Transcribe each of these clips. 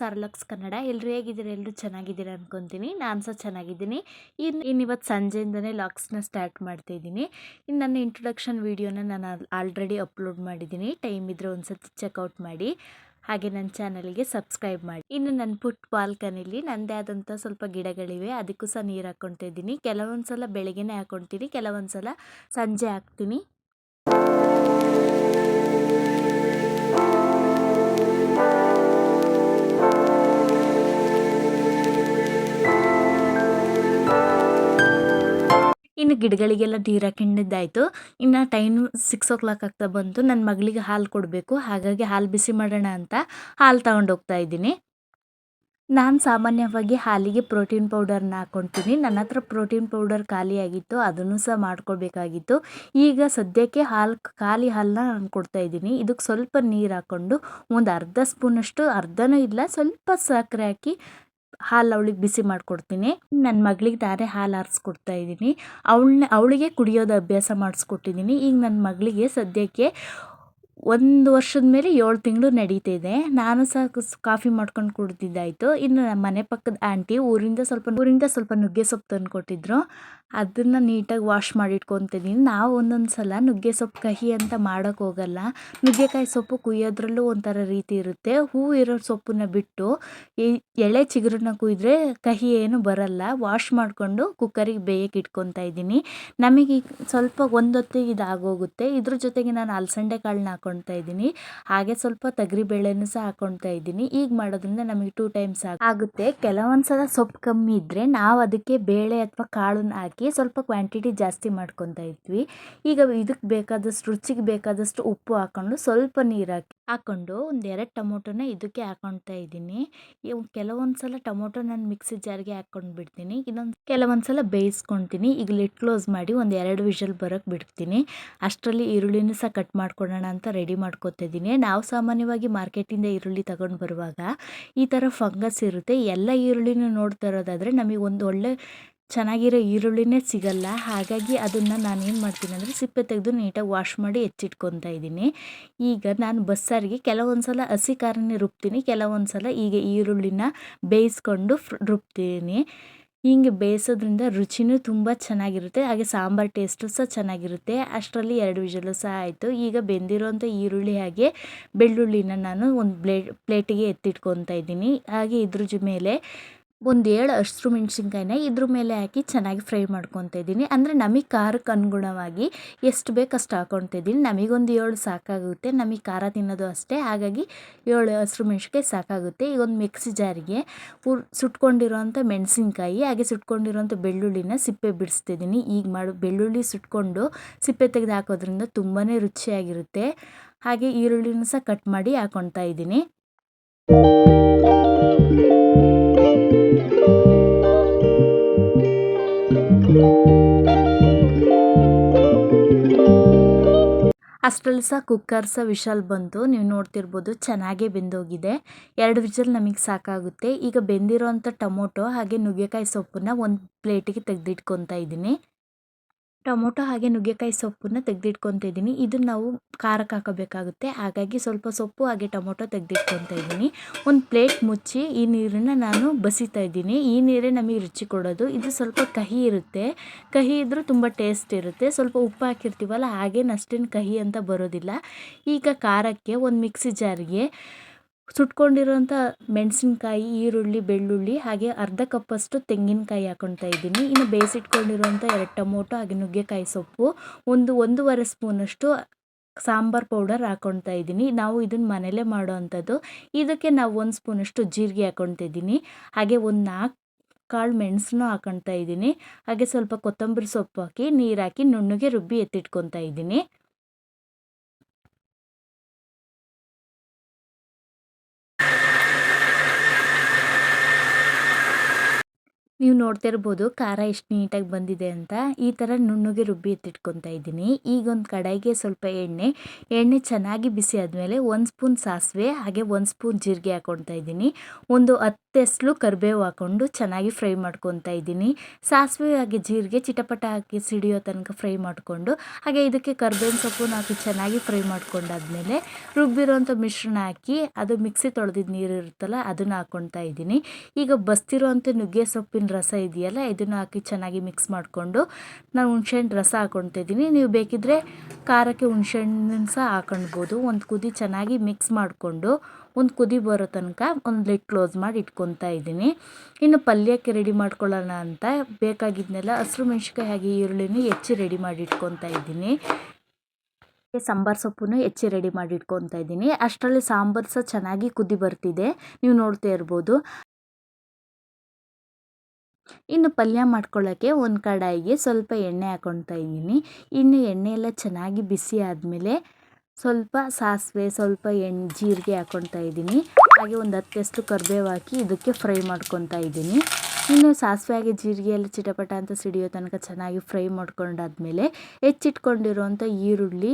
ಸಾರಲಕ್ಸ್ ಕನ್ನಡ. ಎಲ್ಲರೂ ಹೇಗಿದ್ದೀರಾ? ಎಲ್ಲರೂ ಚೆನ್ನಾಗಿದ್ದೀರ ಅನ್ಕೊತೀನಿ. ನಾನು ಸಹ ಚೆನ್ನಾಗಿದ್ದೀನಿ. ಇನ್ನು ಇನ್ನು ಇವತ್ತು ಸಂಜೆಯಿಂದನೇ ಲಾಕ್ಸ್ನ ಸ್ಟಾರ್ಟ್ ಮಾಡ್ತಾ ಇದ್ದೀನಿ. ಇನ್ನು ನನ್ನ ಇಂಟ್ರೊಡಕ್ಷನ್ ವೀಡಿಯೋನ ನಾನು ಆಲ್ರೆಡಿ ಅಪ್ಲೋಡ್ ಮಾಡಿದ್ದೀನಿ. ಟೈಮ್ ಇದ್ದರೆ ಒಂದ್ಸತಿ ಚೆಕ್ಔಟ್ ಮಾಡಿ. ಹಾಗೆ ನನ್ನ ಚಾನಲ್ಗೆ ಸಬ್ಸ್ಕ್ರೈಬ್ ಮಾಡಿ. ಇನ್ನು ನನ್ನ ಪುಟ್ ಬಾಲ್ಕನಿಲಿ ನನ್ನದೇ ಆದಂಥ ಸ್ವಲ್ಪ ಗಿಡಗಳಿವೆ. ಅದಕ್ಕೂ ಸಹ ನೀರು ಹಾಕ್ಕೊಳ್ತಾ ಇದ್ದೀನಿ. ಕೆಲವೊಂದು ಸಲ ಬೆಳಗ್ಗೆನೇ ಹಾಕ್ಕೊಳ್ತೀನಿ ಕೆಲವೊಂದು ಸಲ ಸಂಜೆ ಹಾಕ್ತೀನಿ. ಇನ್ನು ಗಿಡಗಳಿಗೆಲ್ಲ ನೀರು ಹಾಕಿಂಡಿದ್ದಾಯಿತು ಇನ್ನು ಟೈಮ್ ಸಿಕ್ಸ್ ಓ ಕ್ಲಾಕ್ ಆಗ್ತಾ ಬಂತು. ನನ್ನ ಮಗಳಿಗೆ ಹಾಲು ಕೊಡಬೇಕು. ಹಾಗಾಗಿ ಹಾಲು ಬಿಸಿ ಮಾಡೋಣ ಅಂತ ಹಾಲು ತಗೊಂಡು ಹೋಗ್ತಾ ಇದ್ದೀನಿ. ನಾನು ಸಾಮಾನ್ಯವಾಗಿ ಹಾಲಿಗೆ ಪ್ರೋಟೀನ್ ಪೌಡರ್ನ ಹಾಕ್ಕೊಳ್ತೀನಿ ನನ್ನ ಹತ್ರ ಪ್ರೋಟೀನ್ ಪೌಡರ್ ಖಾಲಿಯಾಗಿತ್ತು ಅದನ್ನು ಸಹ ಮಾಡ್ಕೊಳ್ಬೇಕಾಗಿತ್ತು. ಈಗ ಸದ್ಯಕ್ಕೆ ಹಾಲು ಖಾಲಿ ಹಾಲನ್ನ ನಾನು ಕೊಡ್ತಾ ಇದ್ದೀನಿ. ಇದಕ್ಕೆ ಸ್ವಲ್ಪ ನೀರು ಹಾಕ್ಕೊಂಡು ಒಂದು ಅರ್ಧ ಸ್ಪೂನಷ್ಟು, ಅರ್ಧನೂ ಇಲ್ಲ, ಸ್ವಲ್ಪ ಸಕ್ಕರೆ ಹಾಕಿ ಹಾಲು ಅವಳಿಗೆ ಬಿಸಿ ಮಾಡಿಕೊಡ್ತೀನಿ. ನನ್ನ ಮಗಳಿಗೆ ನಾನೇ ಹಾಲು ಆರಿಸ್ಕೊಡ್ತಾ ಇದ್ದೀನಿ. ಅವಳನ್ನ ಅವಳಿಗೆ ಕುಡಿಯೋದು ಅಭ್ಯಾಸ ಮಾಡಿಸ್ಕೊಟ್ಟಿದ್ದೀನಿ. ಈಗ ನನ್ನ ಮಗಳಿಗೆ ಸದ್ಯಕ್ಕೆ ಒಂದು ವರ್ಷದ ಮೇಲೆ ಏಳು ತಿಂಗಳು ನಡೀತಿದೆ. ನಾನು ಸಹ ಕಾಫಿ ಮಾಡ್ಕೊಂಡು ಕುಡ್ದಿದ್ದಾಯಿತು. ಇನ್ನು ನಮ್ಮ ಮನೆ ಪಕ್ಕದ ಆಂಟಿ ಊರಿಂದ ಸ್ವಲ್ಪ ಊರಿಂದ ಸ್ವಲ್ಪ ನುಗ್ಗೆ ಸೊಪ್ಪು ತಂದು ಕೊಟ್ಟಿದ್ರು ಅದನ್ನು ನೀಟಾಗಿ ವಾಶ್ ಮಾಡಿ ಇಟ್ಕೊತಿದ್ದೀನಿ ನಾವು ಒಂದೊಂದು ಸಲ ನುಗ್ಗೆ ಸೊಪ್ಪು ಕಹಿ ಅಂತ ಮಾಡೋಕ್ಕೆ ಹೋಗಲ್ಲ. ನುಗ್ಗೆಕಾಯಿ ಸೊಪ್ಪು ಕುಯ್ಯೋದ್ರಲ್ಲೂ ಒಂಥರ ರೀತಿ ಇರುತ್ತೆ. ಹೂ ಇರೋ ಸೊಪ್ಪನ್ನ ಬಿಟ್ಟು ಎಳೆ ಚಿಗುರನ್ನ ಕುಯ್ದ್ರೆ ಕಹಿ ಏನು ಬರಲ್ಲ. ವಾಶ್ ಮಾಡಿಕೊಂಡು ಕುಕ್ಕರಿಗೆ ಬೇಯಕ್ಕೆ ಇಟ್ಕೊತಾ ಇದ್ದೀನಿ. ನಮಗೆ ಸ್ವಲ್ಪ ಒಂದೊತ್ತಿಗೆ ಇದಾಗೋಗುತ್ತೆ. ಇದ್ರ ಜೊತೆಗೆ ನಾನು ಅಲಸಂಡೆ ಕಾಳನ್ನ ಹಾಕ್ಕೊಳ್ತಾ ಇದ್ದೀನಿ. ಹಾಗೆ ಸ್ವಲ್ಪ ಬೇಳೆನೂ ಸಹ ಹಾಕ್ಕೊಳ್ತಾ ಇದ್ದೀನಿ. ಈಗ ಮಾಡೋದ್ರಿಂದ ನಮಗೆ ಟೂ ಟೈಮ್ಸ್ ಆಗುತ್ತೆ. ಕೆಲವೊಂದು ಸಲ ಸೊಪ್ಪು ಕಮ್ಮಿ ಇದ್ದರೆ ನಾವು ಅದಕ್ಕೆ ಬೇಳೆ ಅಥವಾ ಕಾಳನ್ನ ಹಾಕಿ ಸ್ವಲ್ಪ ಕ್ವಾಂಟಿಟಿ ಜಾಸ್ತಿ ಮಾಡ್ಕೊತಾ ಇದ್ವಿ. ಈಗ ಇದಕ್ಕೆ ಬೇಕಾದಷ್ಟು ರುಚಿಗೆ ಬೇಕಾದಷ್ಟು ಉಪ್ಪು ಹಾಕ್ಕೊಂಡು ಸ್ವಲ್ಪ ನೀರು ಹಾಕಿ ಹಾಕ್ಕೊಂಡು ಒಂದು ಎರಡು ಟೊಮೊಟೊನ ಇದಕ್ಕೆ ಹಾಕೊಳ್ತಾ ಇದ್ದೀನಿ. ಕೆಲವೊಂದು ಸಲ ಟೊಮೊಟೊ ನಾನು ಮಿಕ್ಸಿ ಜಾರ್ಗೆ ಹಾಕ್ಕೊಂಡು ಬಿಡ್ತೀನಿ. ಇನ್ನೊಂದು ಕೆಲವೊಂದು ಸಲ ಬೇಯಿಸ್ಕೊಳ್ತೀನಿ ಈಗ ಲಿಟ್ ಕ್ಲೋಸ್ ಮಾಡಿ ಒಂದು ಎರಡು ವಿಷಲ್ ಬರೋಕ್ಕೆ ಬಿಡ್ತೀನಿ. ಅಷ್ಟರಲ್ಲಿ ಈರುಳ್ಳಿನೂ ಸಹ ಕಟ್ ಮಾಡ್ಕೊಳ್ಳೋಣ ಅಂತ ರೆಡಿ ಮಾಡ್ಕೊತಿದ್ದೀನಿ ನಾವು ಸಾಮಾನ್ಯವಾಗಿ ಮಾರ್ಕೆಟಿಂದ ಈರುಳ್ಳಿ ತಗೊಂಡು ಬರುವಾಗ ಈ ಥರ ಫಂಗಸ್ ಇರುತ್ತೆ. ಎಲ್ಲ ಈರುಳ್ಳಿನೂ ನೋಡ್ತಾ ಇರೋದಾದರೆ ನಮಗೆ ಒಂದು ಒಳ್ಳೆ ಚೆನ್ನಾಗಿರೋ ಈರುಳ್ಳಿನೇ ಸಿಗಲ್ಲ. ಹಾಗಾಗಿ ಅದನ್ನು ನಾನು ಏನು ಮಾಡ್ತೀನಿ ಅಂದರೆ ಸಿಪ್ಪೆ ತೆಗೆದು ನೀಟಾಗಿ ವಾಶ್ ಮಾಡಿ ಹೆಚ್ಚಿಟ್ಕೊತಾ ಇದ್ದೀನಿ. ಈಗ ನಾನು ಬಸ್ಸಾರಿಗೆ ಕೆಲವೊಂದು ಸಲ ಹಸಿ ಖಾರನೇ ರುಬ್ತೀನಿ ಕೆಲವೊಂದು ಸಲ ಈಗ ಈರುಳ್ಳಿನ ಬೇಯಿಸ್ಕೊಂಡು ರುಬ್ತೀನಿ. ಹಿಂಗೆ ಬೇಯಿಸೋದ್ರಿಂದ ರುಚಿನೂ ತುಂಬ ಚೆನ್ನಾಗಿರುತ್ತೆ, ಹಾಗೆ ಸಾಂಬಾರು ಟೇಸ್ಟು ಸಹ ಚೆನ್ನಾಗಿರುತ್ತೆ. ಅಷ್ಟರಲ್ಲಿ ಎರಡು ವಿಷಲು ಸಹ ಆಯಿತು. ಈಗ ಬೆಂದಿರೋಂಥ ಈರುಳ್ಳಿ ಹಾಗೆ ಬೆಳ್ಳುಳ್ಳಿನ ನಾನು ಒಂದು ಬ್ಲೇ ಪ್ಲೇಟಿಗೆ ಎತ್ತಿಟ್ಕೊತಾ ಇದ್ದೀನಿ. ಹಾಗೆ ಇದ್ರ ಮೇಲೆ ಒಂದು ಏಳು ಹಸಿರು ಮೆಣಸಿನ್ಕಾಯಿನ ಇದ್ರ ಮೇಲೆ ಹಾಕಿ ಚೆನ್ನಾಗಿ ಫ್ರೈ ಮಾಡ್ಕೊತಾ ಇದ್ದೀನಿ. ಅಂದರೆ ನಮಗೆ ಖಾರಕ್ಕೆ ಅನುಗುಣವಾಗಿ ಎಷ್ಟು ಬೇಕು ಅಷ್ಟು ಹಾಕ್ಕೊತಾ ಇದ್ದೀನಿ. ನಮಗೊಂದು ಏಳು ಸಾಕಾಗುತ್ತೆ. ನಮಗೆ ಖಾರ ತಿನ್ನೋದು ಅಷ್ಟೇ. ಹಾಗಾಗಿ ಏಳು ಹಸಿರು ಮೆಣಸಿನ್ಕಾಯಿ ಸಾಕಾಗುತ್ತೆ. ಈಗ ಒಂದು ಮಿಕ್ಸಿ ಜಾರಿಗೆ ಉರ್ ಸುಟ್ಕೊಂಡಿರೋಂಥ ಮೆಣಸಿನ್ಕಾಯಿ, ಹಾಗೆ ಸುಟ್ಕೊಂಡಿರೋಂಥ ಬೆಳ್ಳುಳ್ಳಿನ ಸಿಪ್ಪೆ ಬಿಡಿಸ್ತಿದ್ದೀನಿ ಈಗ ಮಾಡು ಬೆಳ್ಳುಳ್ಳಿ ಸುಟ್ಕೊಂಡು ಸಿಪ್ಪೆ ತೆಗೆದು ಹಾಕೋದ್ರಿಂದ ತುಂಬಾ ರುಚಿಯಾಗಿರುತ್ತೆ. ಹಾಗೆ ಈರುಳ್ಳಿನೂ ಸಹ ಕಟ್ ಮಾಡಿ ಹಾಕ್ಕೊತಾ ಇದ್ದೀನಿ. ಅಷ್ಟರಲ್ಲಿ ಸಹ ಕುಕ್ಕರ್ ಸಹ ವಿಶಲ್ ಬಂತು. ನೀವು ನೋಡ್ತಿರ್ಬೋದು ಚೆನ್ನಾಗೇ ಬೆಂದೋಗಿದೆ. ಎರಡು ವಿಷಲ್ ನಮಗೆ ಸಾಕಾಗುತ್ತೆ. ಈಗ ಬೆಂದಿರೋಂಥ ಟೊಮೊಟೊ ಹಾಗೆ ನುಗ್ಗೆಕಾಯಿ ಸೊಪ್ಪನ್ನ ಒಂದು ಪ್ಲೇಟಿಗೆ ತೆಗೆದಿಟ್ಕೊತಾ ಇದ್ದೀನಿ. ಟೊಮೊಟೊ ಹಾಗೆ ನುಗ್ಗೆಕಾಯಿ ಸೊಪ್ಪನ್ನು ತೆಗೆದಿಟ್ಕೊತಿದ್ದೀನಿ. ಇದನ್ನು ನಾವು ಖಾರಕ್ಕೆ ಹಾಕೋಬೇಕಾಗುತ್ತೆ. ಹಾಗಾಗಿ ಸ್ವಲ್ಪ ಸೊಪ್ಪು ಹಾಗೆ ಟೊಮೊಟೊ ತೆಗೆದಿಟ್ಕೊತಾ ಇದ್ದೀನಿ ಒಂದು ಪ್ಲೇಟ್ ಮುಚ್ಚಿ ಈ ನೀರನ್ನು ನಾನು ಬಸಿತಾ ಇದ್ದೀನಿ ಈ ನೀರೇ ನಮಗೆ ರುಚಿ ಕೊಡೋದು. ಇದು ಸ್ವಲ್ಪ ಕಹಿ ಇರುತ್ತೆ. ಕಹಿ ಇದ್ದರೂ ತುಂಬ ಟೇಸ್ಟ್ ಇರುತ್ತೆ. ಸ್ವಲ್ಪ ಉಪ್ಪು ಹಾಕಿರ್ತೀವಲ್ಲ ಹಾಗೇನು ಅಷ್ಟೇನು ಕಹಿ ಅಂತ ಬರೋದಿಲ್ಲ. ಈಗ ಖಾರಕ್ಕೆ ಒಂದು ಮಿಕ್ಸಿ ಜಾರಿಗೆ ಸುಟ್ಕೊಂಡಿರೋಂಥ ಮೆಣಸಿನ್ಕಾಯಿ, ಈರುಳ್ಳಿ, ಬೆಳ್ಳುಳ್ಳಿ ಹಾಗೆ ಅರ್ಧ ಕಪ್ಪಷ್ಟು ತೆಂಗಿನಕಾಯಿ ಹಾಕೊಳ್ತಾ ಇದ್ದೀನಿ. ಇನ್ನು ಬೇಯಿಸಿಟ್ಕೊಂಡಿರೋಂಥ ಎರಡು ಟೊಮೊಟೊ ಹಾಗೆ ನುಗ್ಗೆಕಾಯಿ ಸೊಪ್ಪು, ಒಂದು ಒಂದೂವರೆ ಸ್ಪೂನಷ್ಟು ಸಾಂಬಾರ್ ಪೌಡರ್ ಹಾಕೊಳ್ತಾ ಇದ್ದೀನಿ. ನಾವು ಇದನ್ನು ಮನೇಲೇ ಮಾಡೋ ಅಂಥದ್ದು ಇದಕ್ಕೆ ನಾವು ಒಂದು ಸ್ಪೂನಷ್ಟು ಜೀರಿಗೆ ಹಾಕೊಳ್ತಾ ಇದ್ದೀನಿ. ಹಾಗೆ ಒಂದು ನಾಲ್ಕು ಕಾಳು ಮೆಣಸನ್ನು ಹಾಕೊಳ್ತಾ ಇದ್ದೀನಿ. ಹಾಗೆ ಸ್ವಲ್ಪ ಕೊತ್ತಂಬರಿ ಸೊಪ್ಪು ಹಾಕಿ ನೀರು ಹಾಕಿ ನುಣ್ಣಗೆ ರುಬ್ಬಿ ಎತ್ತಿಟ್ಕೊತಾ ಇದ್ದೀನಿ. ನೀವು ನೋಡ್ತಾ ಇರ್ಬೋದು, ಖಾರ ಎಷ್ಟು ನೀಟಾಗಿ ಬಂದಿದೆ ಅಂತ. ಈ ಥರ ನುಣ್ಣಗೆ ರುಬ್ಬಿ ಎತ್ತಿಟ್ಕೊತಾ ಇದ್ದೀನಿ. ಈಗ ಒಂದು ಕಡಾಯಿಗೆ ಸ್ವಲ್ಪ ಎಣ್ಣೆ ಎಣ್ಣೆ ಚೆನ್ನಾಗಿ ಬಿಸಿ ಆದಮೇಲೆ ಒಂದು ಸ್ಪೂನ್ ಸಾಸಿವೆ, ಹಾಗೆ ಒಂದು ಸ್ಪೂನ್ ಜೀರಿಗೆ ಹಾಕ್ಕೊತಾ ಇದ್ದೀನಿ. ಒಂದು ಹತ್ತೆಸ್ಲು ಕರಿಬೇವು ಹಾಕ್ಕೊಂಡು ಚೆನ್ನಾಗಿ ಫ್ರೈ ಮಾಡ್ಕೊತಾ ಇದ್ದೀನಿ. ಸಾಸಿವೆ ಹಾಗೆ ಜೀರಿಗೆ ಚಿಟಪಟ ಹಾಕಿ ಸಿಡಿಯೋ ತನಕ ಫ್ರೈ ಮಾಡಿಕೊಂಡು, ಹಾಗೆ ಇದಕ್ಕೆ ಕರ್ಬೇವಿನ ಸೊಪ್ಪನ್ನು ಹಾಕಿ ಚೆನ್ನಾಗಿ ಫ್ರೈ ಮಾಡ್ಕೊಂಡಾದ್ಮೇಲೆ ರುಬ್ಬಿರೋಂಥ ಮಿಶ್ರಣ ಹಾಕಿ, ಅದು ಮಿಕ್ಸಿ ತೊಳೆದಿದ್ದು ನೀರು ಇರುತ್ತಲ್ಲ, ಅದನ್ನು ಹಾಕ್ಕೊತಾ ಇದ್ದೀನಿ. ಈಗ ಬಸ್ತಿರೋಂಥ ನುಗ್ಗೆ ಸೊಪ್ಪಿನ ರಸ ಇದೆಯಲ್ಲ, ಇದನ್ನು ಹಾಕಿ ಚೆನ್ನಾಗಿ ಮಿಕ್ಸ್ ಮಾಡಿಕೊಂಡು ನಾನು ಹುಣ್ಸೆಹಣ್ಣು ರಸ ಹಾಕೊಳ್ತಿದ್ದೀನಿ ನೀವು ಬೇಕಿದ್ದರೆ ಖಾರಕ್ಕೆ ಹುಣ್ಸೆಹಣ್ಣನ್ನ ಸಹ ಹಾಕೊಳ್ಬೋದು ಒಂದು ಕುದಿ ಚೆನ್ನಾಗಿ ಮಿಕ್ಸ್ ಮಾಡಿಕೊಂಡು ಒಂದು ಕುದಿ ಬರೋ ತನಕ ಒಂದು ಲಿಡ್ ಕ್ಲೋಸ್ ಮಾಡಿ ಇಟ್ಕೊತಾ ಇದ್ದೀನಿ ಇನ್ನು ಪಲ್ಯಕ್ಕೆ ರೆಡಿ ಮಾಡ್ಕೊಳ್ಳೋಣ ಅಂತ ಬೇಕಾಗಿದ್ದನ್ನೆಲ್ಲ ಹಸಿರು ಮೆಣ್ಸಿನ್ಕಾಯಿ ಹಾಗೆ ಈರುಳ್ಳಿನೂ ಹೆಚ್ಚಿ ರೆಡಿ ಮಾಡಿ ಇಟ್ಕೊತಾ ಇದ್ದೀನಿ ಸಾಂಬಾರು ಸೊಪ್ಪನ್ನು ಹೆಚ್ಚಿ ರೆಡಿ ಮಾಡಿ ಇಟ್ಕೊತಾ ಇದ್ದೀನಿ ಅಷ್ಟರಲ್ಲಿ ಸಾಂಬಾರು ಸಹ ಚೆನ್ನಾಗಿ ಕುದಿ ಬರ್ತಿದೆ. ನೀವು ನೋಡ್ತಾ ಇರ್ಬೋದು. ಇನ್ನು ಪಲ್ಯ ಮಾಡ್ಕೊಳ್ಳೋಕ್ಕೆ ಒಂದು ಕಡಾಯಿಗೆ ಸ್ವಲ್ಪ ಎಣ್ಣೆ ಹಾಕ್ಕೊಳ್ತಾ ಇದ್ದೀನಿ. ಇನ್ನು ಎಣ್ಣೆ ಎಲ್ಲ ಚೆನ್ನಾಗಿ ಬಿಸಿ ಆದಮೇಲೆ ಸ್ವಲ್ಪ ಸಾಸಿವೆ, ಸ್ವಲ್ಪ ಎಣ್ಣೆ ಜೀರಿಗೆ ಹಾಕ್ಕೊಳ್ತಾ ಇದ್ದೀನಿ. ಹಾಗೆ ಒಂದು ಹತ್ತಷ್ಟು ಕರಿಬೇವು ಹಾಕಿ ಇದಕ್ಕೆ ಫ್ರೈ ಮಾಡ್ಕೊತಾ ಇದ್ದೀನಿ. ಇನ್ನು ಸಾಸಿವೆ ಹಾಗೆ ಜೀರಿಗೆ ಎಲ್ಲ ಚಿಟಪಟ ಅಂತ ಸಿಡಿಯೋ ತನಕ ಚೆನ್ನಾಗಿ ಫ್ರೈ ಮಾಡ್ಕೊಂಡಾದ್ಮೇಲೆ ಹೆಚ್ಚಿಟ್ಕೊಂಡಿರುವಂಥ ಈರುಳ್ಳಿ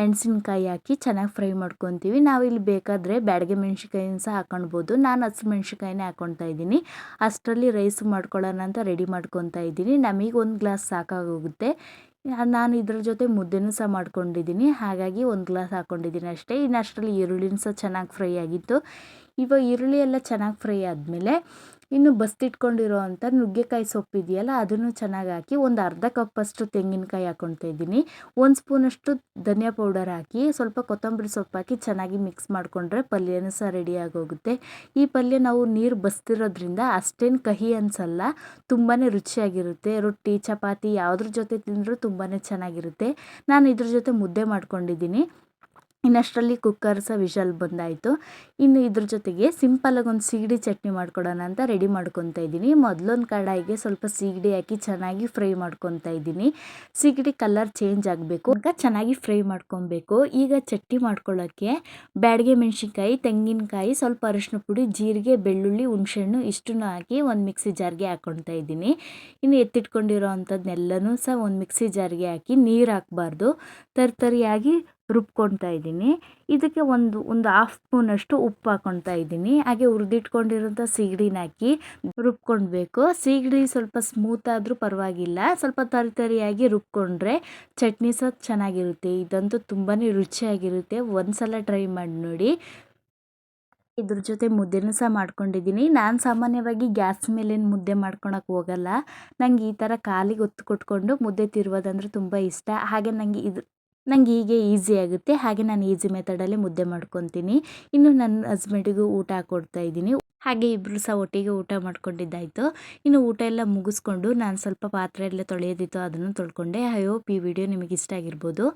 ಮೆಣಸಿನ್ಕಾಯಿ ಹಾಕಿ ಚೆನ್ನಾಗಿ ಫ್ರೈ ಮಾಡ್ಕೊತೀವಿ. ನಾವಿಲ್ಲಿ ಬೇಕಾದರೆ ಬ್ಯಾಡಗೆ ಮೆಣ್ಸಿನ್ಕಾಯಿನ ಸಹ ಹಾಕೊಳ್ಬೋದು ನಾನು ಹಸಿರು ಮೆಣ್ಸಿನ್ಕಾಯಿನೇ ಹಾಕ್ಕೊಳ್ತಾ ಇದ್ದೀನಿ. ಅಷ್ಟರಲ್ಲಿ ರೈಸ್ ಮಾಡ್ಕೊಳ್ಳೋಣ ಅಂತ ರೆಡಿ ಮಾಡ್ಕೊತಾ ಇದ್ದೀನಿ. ನಮಗೆ ಒಂದು ಗ್ಲಾಸ್ ಸಾಕಾಗೋಗುತ್ತೆ. ನಾನು ಇದ್ರ ಜೊತೆ ಮುದ್ದೆನೂ ಸಹ ಮಾಡ್ಕೊಂಡಿದ್ದೀನಿ. ಹಾಗಾಗಿ ಒಂದು ಗ್ಲಾಸ್ ಹಾಕ್ಕೊಂಡಿದ್ದೀನಿ ಅಷ್ಟೇ. ಇನ್ನು ಅಷ್ಟರಲ್ಲಿ ಈರುಳ್ಳಿನೂ ಸಹ ಚೆನ್ನಾಗಿ ಫ್ರೈ ಆಗಿತ್ತು. ಇವಾಗ ಈರುಳ್ಳಿ ಎಲ್ಲ ಚೆನ್ನಾಗಿ ಫ್ರೈ ಆದಮೇಲೆ ಇನ್ನು ಬಸ್ತಿಟ್ಕೊಂಡಿರೋ ಅಂಥ ನುಗ್ಗೆಕಾಯಿ ಸೊಪ್ಪು ಇದೆಯಲ್ಲ, ಅದನ್ನು ಚೆನ್ನಾಗಿ ಹಾಕಿ ಒಂದು ಅರ್ಧ ಕಪ್ಪಷ್ಟು ತೆಂಗಿನಕಾಯಿ ಹಾಕ್ಕೊಳ್ತಾ ಇದ್ದೀನಿ. ಒಂದು ಸ್ಪೂನಷ್ಟು ಧನಿಯಾ ಪೌಡರ್ ಹಾಕಿ ಸ್ವಲ್ಪ ಕೊತ್ತಂಬರಿ ಸೊಪ್ಪು ಹಾಕಿ ಚೆನ್ನಾಗಿ ಮಿಕ್ಸ್ ಮಾಡಿಕೊಂಡ್ರೆ ಪಲ್ಯನೂ ಸಹ ರೆಡಿ ಆಗೋಗುತ್ತೆ. ಈ ಪಲ್ಯ ನಾವು ನೀರು ಬಸ್ತಿರೋದ್ರಿಂದ ಅಷ್ಟೇನು ಕಹಿ ಅನಿಸಲ್ಲ ತುಂಬಾ ರುಚಿಯಾಗಿರುತ್ತೆ. ರೊಟ್ಟಿ, ಚಪಾತಿ ಯಾವುದ್ರ ಜೊತೆ ತಿಂದರೂ ತುಂಬಾ ಚೆನ್ನಾಗಿರುತ್ತೆ. ನಾನು ಇದ್ರ ಜೊತೆ ಮುದ್ದೆ ಮಾಡ್ಕೊಂಡಿದ್ದೀನಿ. ಇನ್ನಷ್ಟರಲ್ಲಿ ಕುಕ್ಕರ್ ಸಹ ವಿಷಲ್ ಬಂದಾಯಿತು. ಇನ್ನು ಇದ್ರ ಜೊತೆಗೆ ಸಿಂಪಲಾಗಿ ಒಂದು ಸೀಗಡಿ ಚಟ್ನಿ ಮಾಡ್ಕೊಡೋಣ ಅಂತ ರೆಡಿ ಮಾಡ್ಕೊತಾ ಇದ್ದೀನಿ. ಮೊದಲೊಂದು ಕಡಾಯಿಗೆ ಸ್ವಲ್ಪ ಸೀಗಡಿ ಹಾಕಿ ಚೆನ್ನಾಗಿ ಫ್ರೈ ಮಾಡ್ಕೊತಾ ಇದ್ದೀನಿ. ಸೀಗಡಿ ಕಲರ್ ಚೇಂಜ್ ಆಗಬೇಕು. ಈಗ ಚೆನ್ನಾಗಿ ಫ್ರೈ ಮಾಡ್ಕೊಬೇಕು. ಈಗ ಚಟ್ನಿ ಮಾಡ್ಕೊಳ್ಳೋಕ್ಕೆ ಬ್ಯಾಡಗೆ ಮೆಣಸಿನ್ಕಾಯಿ, ತೆಂಗಿನಕಾಯಿ, ಸ್ವಲ್ಪ ಅರಿಶಿನ ಪುಡಿ, ಜೀರಿಗೆ, ಬೆಳ್ಳುಳ್ಳಿ, ಹುಣಸೆಹಣ್ಣು ಇಷ್ಟನ್ನು ಹಾಕಿ ಒಂದು ಮಿಕ್ಸಿ ಜಾರ್ಗೆ ಹಾಕೊತಾ ಇದ್ದೀನಿ. ಇನ್ನು ಎತ್ತಿಟ್ಕೊಂಡಿರೋ ಅಂಥದ್ದನ್ನೆಲ್ಲನೂ ಸಹ ಒಂದು ಮಿಕ್ಸಿ ಜಾರ್ಗೆ ಹಾಕಿ ನೀರು ಹಾಕಬಾರ್ದು. ತರ್ತರಿಯಾಗಿ ರುಬ್ಕೊತಾ ಇದ್ದೀನಿ. ಇದಕ್ಕೆ ಒಂದು ಒಂದು ಹಾಫ್ ಸ್ಪೂನಷ್ಟು ಉಪ್ಪು ಹಾಕ್ಕೊತಾ ಇದ್ದೀನಿ. ಹಾಗೆ ಹುರಿದಿಟ್ಕೊಂಡಿರೋಂಥ ಸೀಗಡಿನ ಹಾಕಿ ರುಬ್ಕೊಳ್ಬೇಕು. ಸೀಗಡಿ ಸ್ವಲ್ಪ ಸ್ಮೂತ್ ಆದರೂ ಪರವಾಗಿಲ್ಲ. ಸ್ವಲ್ಪ ತರಿ ತರಿಯಾಗಿ ರುಬ್ಕೊಂಡ್ರೆ ಚಟ್ನಿ ಸಹ ಚೆನ್ನಾಗಿರುತ್ತೆ. ಇದಂತೂ ತುಂಬಾ ರುಚಿಯಾಗಿರುತ್ತೆ. ಒಂದು ಸಲ ಟ್ರೈ ಮಾಡಿ ನೋಡಿ. ಇದ್ರ ಜೊತೆ ಮುದ್ದೆನೂ ಸಹ ಮಾಡ್ಕೊಂಡಿದ್ದೀನಿ. ನಾನು ಸಾಮಾನ್ಯವಾಗಿ ಗ್ಯಾಸ್ ಮೇಲೇನು ಮುದ್ದೆ ಮಾಡ್ಕೊಳಕ್ಕೆ ಹೋಗಲ್ಲ. ನಂಗೆ ಈ ಥರ ಕಾಲಿಗೆ ಒತ್ತು ಕೊಟ್ಕೊಂಡು ಮುದ್ದೆ ತಿರುವುದಂದ್ರೆ ತುಂಬ ಇಷ್ಟ. ಹಾಗೆ ನನಗೆ ಇದು ನಂಗೆ ಹೀಗೆ ಈಸಿ ಆಗುತ್ತೆ. ಹಾಗೆ ನಾನು ಈಸಿ ಮೆಥಡಲ್ಲೇ ಮುದ್ದೆ ಮಾಡ್ಕೊತೀನಿ. ಇನ್ನು ನನ್ನ ಹಸ್ಬೆಂಡಿಗೂ ಊಟ ಕೊಡ್ತಾ ಇದ್ದೀನಿ. ಹಾಗೆ ಇಬ್ಬರು ಸಹ ಒಟ್ಟಿಗೆ ಊಟ ಮಾಡ್ಕೊಂಡಿದ್ದಾಯಿತು. ಇನ್ನು ಊಟ ಎಲ್ಲ ಮುಗಿಸ್ಕೊಂಡು ನಾನು ಸ್ವಲ್ಪ ಪಾತ್ರೆ ಎಲ್ಲ ತೊಳೆಯೋದಿತ್ತು ಅದನ್ನು ತೊಳ್ಕೊಂಡೆ. ಐ ಹೋಪ್ ಈ ವಿಡಿಯೋ ನಿಮಗೆ ಇಷ್ಟ ಆಗಿರ್ಬೋದು.